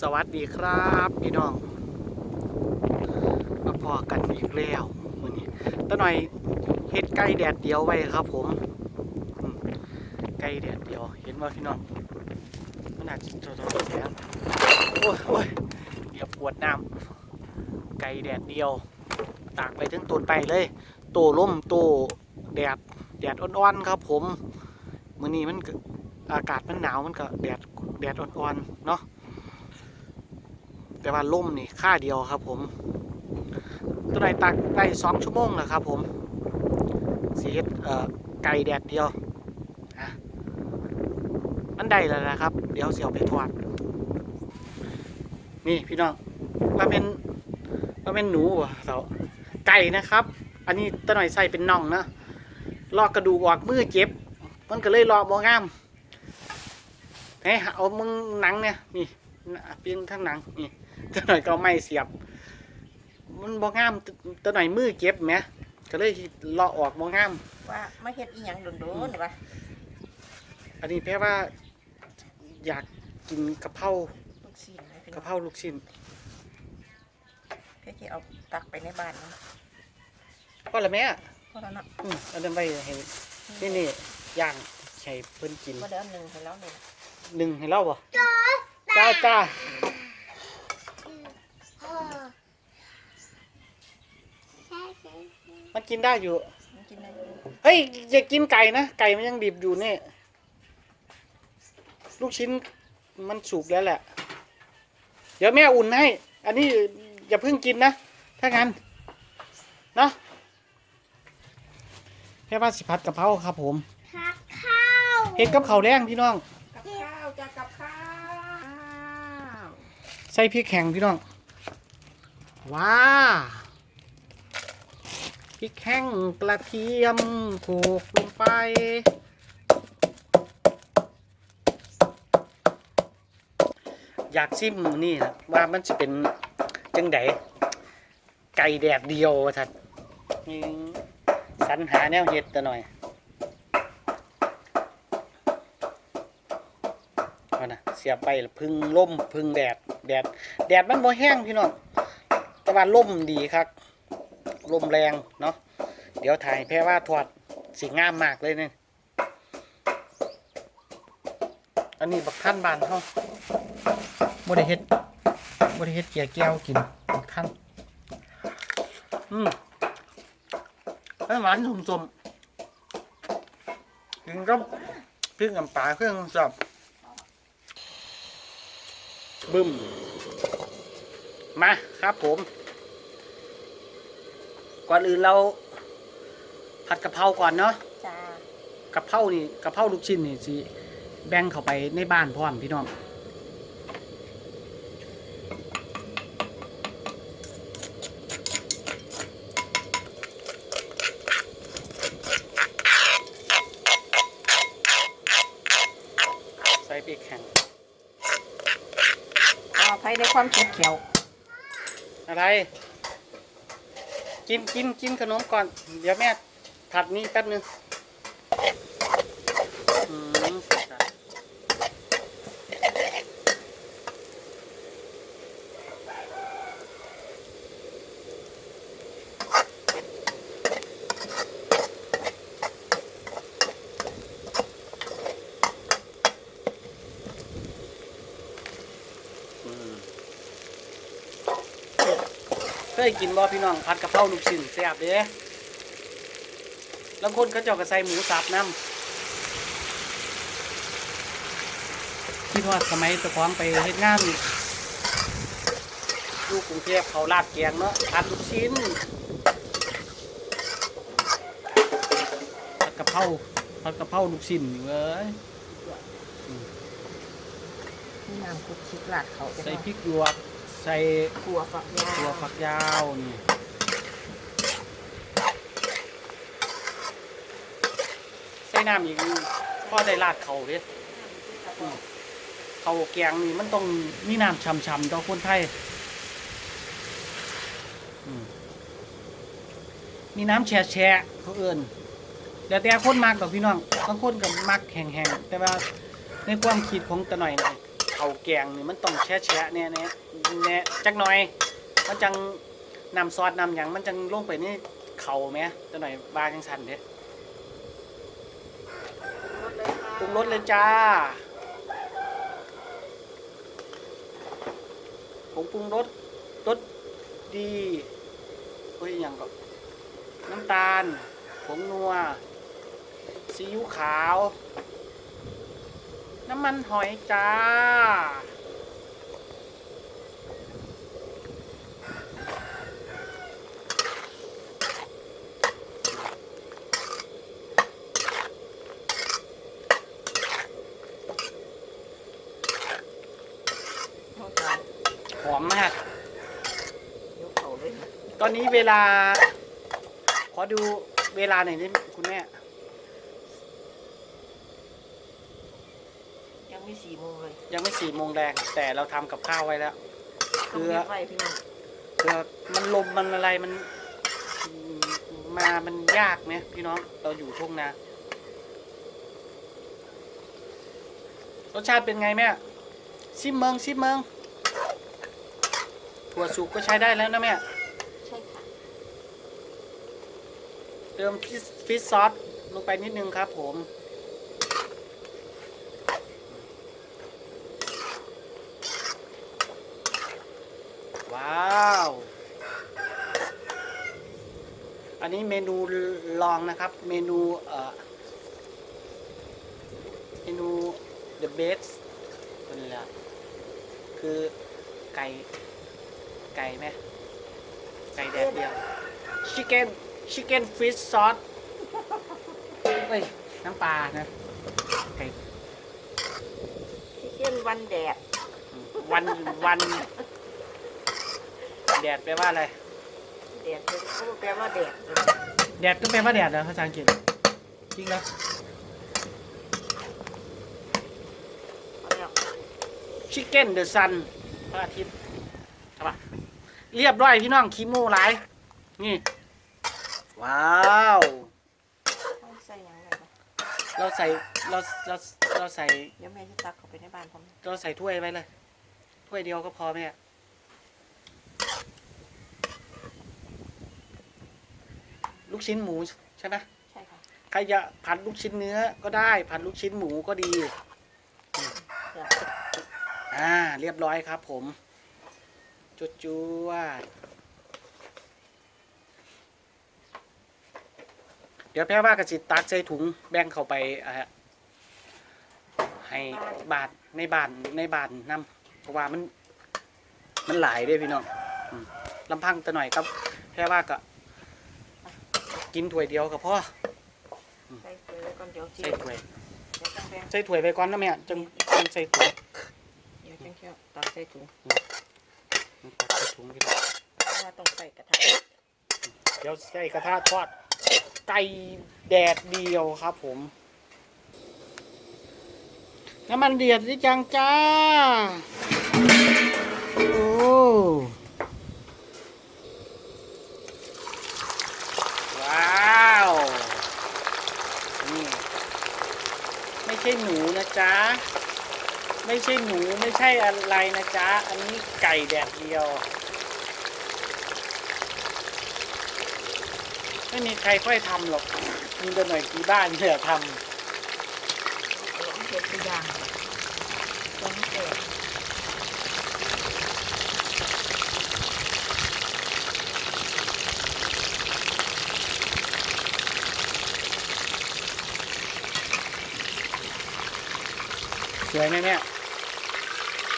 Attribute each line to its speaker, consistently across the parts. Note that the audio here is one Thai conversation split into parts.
Speaker 1: สวัสดีครับพี่น้องมาพอกันอีกแล้วมื้อนี้ตะหน่อยเฮ็ดไก่แดดเดียวไว้ครับ ผมไก่แดดเดียว เห็นว่าพี่น้องมันอาจจะโดนแสงโอ้ยโอ้ยเดี๋ยวปวดน้ำไก่แดดเดียว ตากไปถึงต้นไปเลย โตล่มโตแดดแดดอ่อนๆครับ ผมมื้อนี้มันอากาศมันหนาวมันก็แดดแดดอ่อนๆเนาะ แต่ว่าล่มนี่ค่าเดียวครับ ผมตัวไหนตักได้สองชั่วโมงแล้วครับ ผมสีเฮ็ดเอ่อไก่แดดเดียวอันได้แล้วนะครับ เดี๋ยวเสียวไปทอดนี่พี่น้องมาเป็นมาเป็นหนูเหรอเสาไก่นะครับ อันนี้ตัวหน่อยใส่เป็นน่องนะลอกกระดูกออกมือเจ็บ มันก็เลยลอกบ่งามให้เอามึงหนังเนี่ยนี่เปียงทั้งหนังนี่ ตัวหน่อยก็เอาไม่เสียบ มันบ่งามตตัวหน่อยมือเก็บแหมก็เลยเลาะออกบ่งาม
Speaker 2: ว่ามาเฮ็ดอีหยังโดนๆวะ
Speaker 1: อันนี้แปลว่า อยากกินกะเพรา
Speaker 2: ลูกศิษย์ให้พี่
Speaker 1: กะ
Speaker 2: น้อง
Speaker 1: เพราลูกชิ้น
Speaker 2: เพื่อที่เอาตักไปในบ้านนะ
Speaker 1: พอละแม่
Speaker 2: เพราะแล้วเนาะ
Speaker 1: อืมเอาเดินไปให้นี่นี่ย่างใช้เพิ่นกิน
Speaker 2: มาเดี๋ยวเอาหนึ่งให้แล้วเนี่ย
Speaker 1: หนึ่งให้เราบ่จ้าจ้า มันกินได้อยู่
Speaker 2: มันกินได้อยู่
Speaker 1: เฮ้ยอย่ากินไก่นะ ไก่มันยังดิบอยู่เนี่ย ลูกชิ้นมันสุกแล้วแหละ เดี๋ยวแม่อุ่นให้ อันนี้อย่าเพิ่งกินนะ ถ้างั้น เนาะแค่ว่าสิพัดกะเพราครับผม
Speaker 3: ผักข้าว
Speaker 1: เห็ดกับข้าวแรงพี่น้อง
Speaker 2: กับข้าวจ้ะกับข้าว
Speaker 1: ใส่พริกแข็งพี่น้อง ว้าพ ริกแห้งกระเทียมโขลกลงไป อยากซิมนี่นะว่ามันจะเป็นจังไดไก่แดดเดียวว่าทัดนี่สรรหาแนวเห็ดแต่หน่อยนะเสียไปพึ่งล่มพึ่งแดดแดด แดดมันบ่แห้งพี่น้องแต่ว่าล่มดีครับ ลมแรงเนาะเดี๋ยวถ่ายแพ่ว่าถอดสีงามมากเลยเนี่ยอันนี้บักท่านบานเขาบ่ได้เฮ็ดบ่ได้เฮ็ดเกี๊ยวแก้วกินบักท่านอืมให้หวานสมๆกินกับพริกน้ำปลาเครื่องสับบึ้มมาครับผม ก่อนอื่นเราผัดกะเพราก่อนเนาะ
Speaker 2: จ้ากะ
Speaker 1: เพรานี่กะเพราลูกชิ้นนี่สิแบ่งเข้าไปในบ้านพร้อมพี่น้องใส่พริกแข็ง
Speaker 2: ขออภัยในความเจ็บเขียว
Speaker 1: อะไร กินกินกินขนมก่อน เดี๋ยวแม่ผัดนี่แป๊บนึง เคยกินบ่พี่น้องผัดกะเพราลูกชิ้นแซ่บเด้แล้วคนเขาเจ้าก็ใส่หมูสับน้ำคิดว่าสมัยแตะควงไปเฮ็ดงานอยู่กรุงเทพเขาลาดแกงเนาะผัดลูกชิ้นผัดกะเพราผัดกะเพราลูกชิ้นนี่เว้ย
Speaker 2: มีน้ำคลุกคลิกหลาดเขาจะ
Speaker 1: ใส่พริกหยวก ใส่
Speaker 2: ขัวฝักยา
Speaker 1: ตัวฝักยาวนี่ใส่น้ำอีกพอได้ราดเขาเด้เขาแกงนี่มันต้องมีน้ำช่ำๆต่อคนไทยมีน้ำแช่ๆเขาเอิ้นเดี๋ยวแต่คนมากดอกพี่น้องบางคนก็มักแห้งๆแต่ว่าในความคิดของตะหน่อยนี่ เขาแกงนี่มันต้องแช่แช่เนี่ยเนี่ยเนี่ยจักหน่อย มันจังนำซอสนำหยังมันจังลงไปนี่เข่าไหมจักหน่อยบางจังสันเด้ปรุงรสเลยจ้าผงปรุงรสรสดีเฮ้ยอย่างก็น้ำตาลผงนัวซีอิ๊วขาว น้ำมันหอยจ้า หอมมาก
Speaker 2: ยกเขาเลย
Speaker 1: ตอนนี้เวลา ขอดูเวลาหน่อยได้ไหมคุณแม่
Speaker 2: ยัง ไม่สี่โมงเลย
Speaker 1: ยังไม่สี่โมงแรงแต่เราทำกับข้าวไว้แล้ว
Speaker 2: ต้องเรียกไว้พี่น้อง
Speaker 1: เพื่อมันลมมันอะไรมันอืมมามันยากไหมพี่น้องเราอยู่ทุ่งนารสชาติเป็นไงแม่ซิมเมืองซิมเมืองถั่วสุกก็ใช้ได้แล้วนะแม่
Speaker 2: ใช่ค่ะ
Speaker 1: เติมฟิชฟิชซอสลงไปนิดนึงครับผมาวอันนี้เมนูลองนะครับ เมนูเอ่อเมนู the best เป็นแหละคือไก่ ไก่ไหมไก่แดดเดียว chicken chicken fish sauce เอ้ย น้ำปลานะ ไก่
Speaker 2: ที่เช่นวันแดด
Speaker 1: วันวัน แดดแปลว่าอะไร
Speaker 2: แดดเป็นเขาแปลว่าแดดเลย
Speaker 1: แดดก็แปลว่าแดดเหรอภาษาอังกฤษจริงแล้ว
Speaker 2: เอาแล้ว
Speaker 1: chicken the sun พระอาทิตย์ใช่ปะเรียบร้อยพี่น้องคีโมหลายนี่ ว้าว
Speaker 2: ต้องใส่หยังไงบ้าง
Speaker 1: เราใส่เราเราเราใส่
Speaker 2: เดี๋ยวแม่จะตักเข้าไปในบ้านผม
Speaker 1: เราใส่ถ้วยไว้เลยถ้วยเดียวก็พอแม่ ลูกชิ้นหมูใช่ไหม
Speaker 2: ใช่ค่ะ
Speaker 1: ใครจะผัดลูกชิ้นเนื้อก็ได้ ผัดลูกชิ้นหมูก็ดี
Speaker 2: เดี๋ยว
Speaker 1: อ่าเรียบร้อยครับ ผมจุดจวดเดี๋ยวแพ้ว่ากระจิตตักใส่ถุงแบ่งเข้าไปอ่าให้บาทในบานในบานนำเพราะว่ามัน มันหลายเด้พี่น้องอืมลำพังแต่หน่อยครับ แพ้ว่าก็ กินถ้วยเดียวก็พอ
Speaker 2: ใส่เกลือก่อนเดี๋ยวสิ
Speaker 1: ใส่ถ้วย
Speaker 2: เดี๋ยวจังแบง
Speaker 1: ใส่ถ้วยไปก่อนนะแม่จังจังใส่ถุง
Speaker 2: เดี๋ยวจังเคี่ยวตักใส่ถุง
Speaker 1: ตักใส่ถุงพี่น้อง
Speaker 2: เพราะว่าต้องใส่กระทะ
Speaker 1: เดี๋ยวใส่กระทะทอดไก่แดดเดียวครับผม น้ำมันเดือดหรือยังจ้า โอ้ว้าว นี่ ไม่ใช่หนูนะ จ๊ะ ไม่ใช่หนูไม่ใช่อะไรนะจ๊ะ อันนี้ไก่แดดเดียว ไม่มีใครค่อยทำหรอก มีแต่หน่อยที่บ้านเนี่ยท
Speaker 2: เอาลองเช็ดตัวอย่าง
Speaker 1: สวยไหมเนี่ย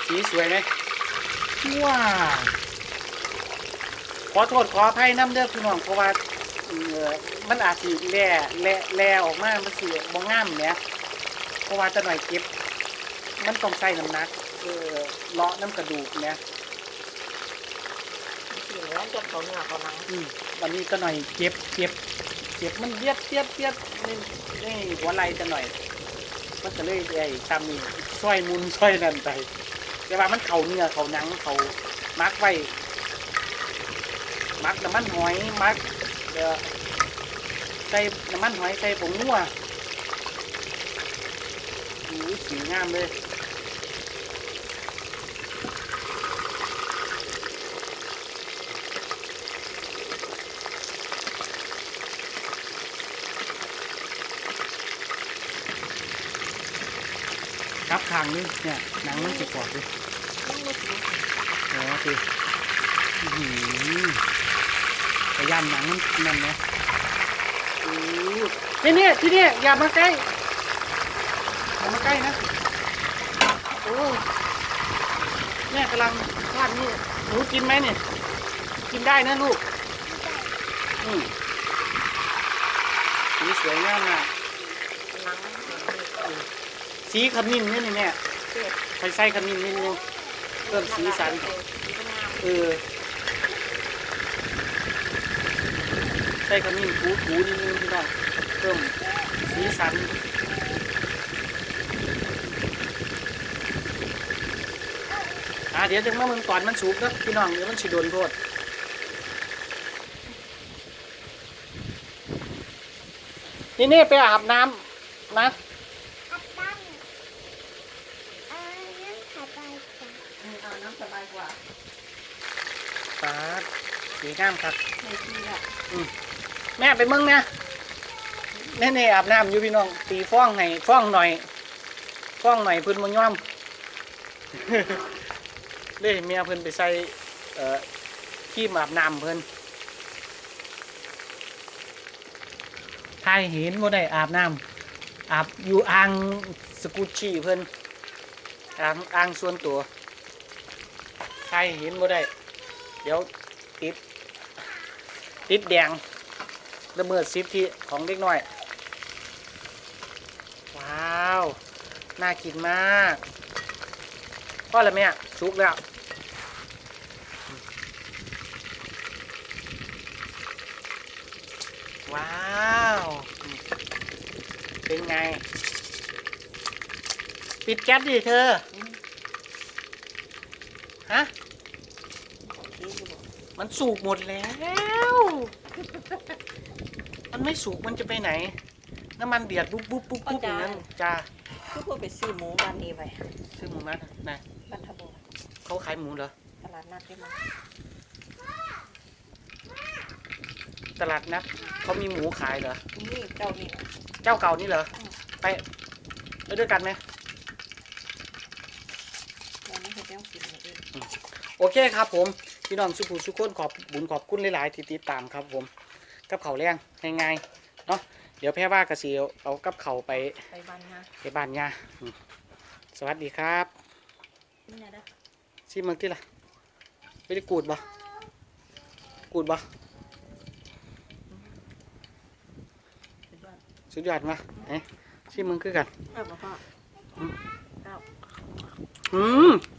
Speaker 1: สีสวยไหมว้าขอโทษขออภัยน้ำเด้อพี่น้องเพราะว่าเอ่อมันอาจสิแล่แล่แล่ออกมามันสิบ่งามเนี่ยเพราะว่าจะหน่อยเก็บ มันต้องใส่น้ำหนักเออเลาะน้ำกระดูกเนี่ย
Speaker 2: สีเหลืองจนเขาเนื้อเขาหนัง
Speaker 1: อืมวันนี้ก็หน่อยเก็บเก็บเก็บมันเลียดเลียดเลียดนี่นี่หัวไหล่จะหน่อย มันก็เลยไอ้ตามนี่ซอยมุนซอยนั่นไปแต่ว่ามันเขาเนื้อเขาหนังเขามักไว้มักน้ำมันหอยมักเดี๋ยวใส่น้ำมันหอยใส่ผงนัวอู้สีงามเลย ทางนึงเนี่ยหนังมันสิกรอบดิ
Speaker 2: ต้องมาถูก
Speaker 1: โอ้สิอื้อหือแต่ย่านหนังมันนั่นนะอู้นี่เนี่ยที่เนี่ยอย่ามาใกล้อย่ามาใกล้นะโอ้เนี่ยกำลังทอดนี่หนูกินไหมเนี่ยกินได้นะลูกอืมสีสวยงามมาก
Speaker 2: หลังมันเป็น
Speaker 1: สีขมิ้นนี่นี่แม่
Speaker 2: เศษ
Speaker 1: ไปใส่ขมิ้นนิดนึงเพิ่มสีสัน
Speaker 2: สีงาม
Speaker 1: เออใส่ขมิ้นถูถูนิดนึงพี่น้องเพิ่มสีสันอ่าเดี๋ยวถึงมาเมืองก่อนมันสุกนะพี่น้องเดี๋ยวมันสิโดนโทษนี่เนี่ไปอาบน้ำนะ
Speaker 3: อัดตั้งเอ่อนั่งขับไปจ้ะ
Speaker 2: เอาน้ำสบายกว่า
Speaker 1: ปาดสีงามครับ
Speaker 2: ในที่ละ
Speaker 1: แม่ไปเมืองนะแน่ๆอาบน้ำอยู่พี่น้อง ตีฟ้องให้ฟ้องหน่อย ฟ้องหน่อยเพิ่นบ่ยอมเลยเมียเพิ่นไปใส่เอ่อขี้อาบน้ำเพิ่นทายเห็นบ่ได้อาบน้ำอาบอยู่อ่างสกุชชี่เพิ่นอ่างอ่างส่วนตัวทายเห็นบ่ได้เดี๋ยวติด ติดแดงละเมิดสิทธิของเด็กน้อย ว้าว น่ากินมากพ่อละแม่ชุกแล้วว้าว เป็นไง ปิดแก๊สดิเธอ ฮะ มันสุกหมดแล้ว มันไม่สุกมันจะไปไหน น้ำมันเดือดปุ๊บปุ๊บปุ๊บปุ๊บอย่างนั้นจ้า
Speaker 2: คือพวกไปซื้อหมูบ้านนี้ไว้
Speaker 1: ซื้อหมูนัดนะ
Speaker 2: บ้านทบ
Speaker 1: เขาขายหมูเหรอ
Speaker 2: ตลาดนัดได้มั้ย
Speaker 1: ตลาดนัดเขามีหมูขายเหรอ
Speaker 2: นี่เจ้านี่
Speaker 1: เจ้าเก่านี่เหรอ
Speaker 2: อืม
Speaker 1: ไปไปด้วยกันไหม
Speaker 2: เราไม่เห็นแล้วกินมาเอง
Speaker 1: โอเคครับผม พี่น้องสุภูสุขคนขอบบุญขอบคุณหลายๆที่ติดตามครับผมกับเขาวแรงง่ายๆเนาะเดี๋ยวแพ่ว่ากระเสียวเอากับเขาวไป
Speaker 2: ไปบ้านนะ
Speaker 1: ไปบ้านยาอืมสวัสดีครับ
Speaker 2: นี่นะเด้อ
Speaker 1: ซิมึงที่ละไม่ได้กูดบ่กูดบ่
Speaker 2: ไปบ้าน
Speaker 1: สุดยอดมาเอ้ซิมึงคือกัน
Speaker 2: เออพ่อเอา
Speaker 1: อืม
Speaker 2: จ้าจ้า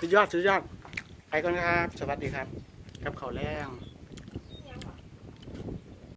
Speaker 1: สุดยอดสุดยอดไปก่อนครับ สวัสดีครับ ครับเขาแรง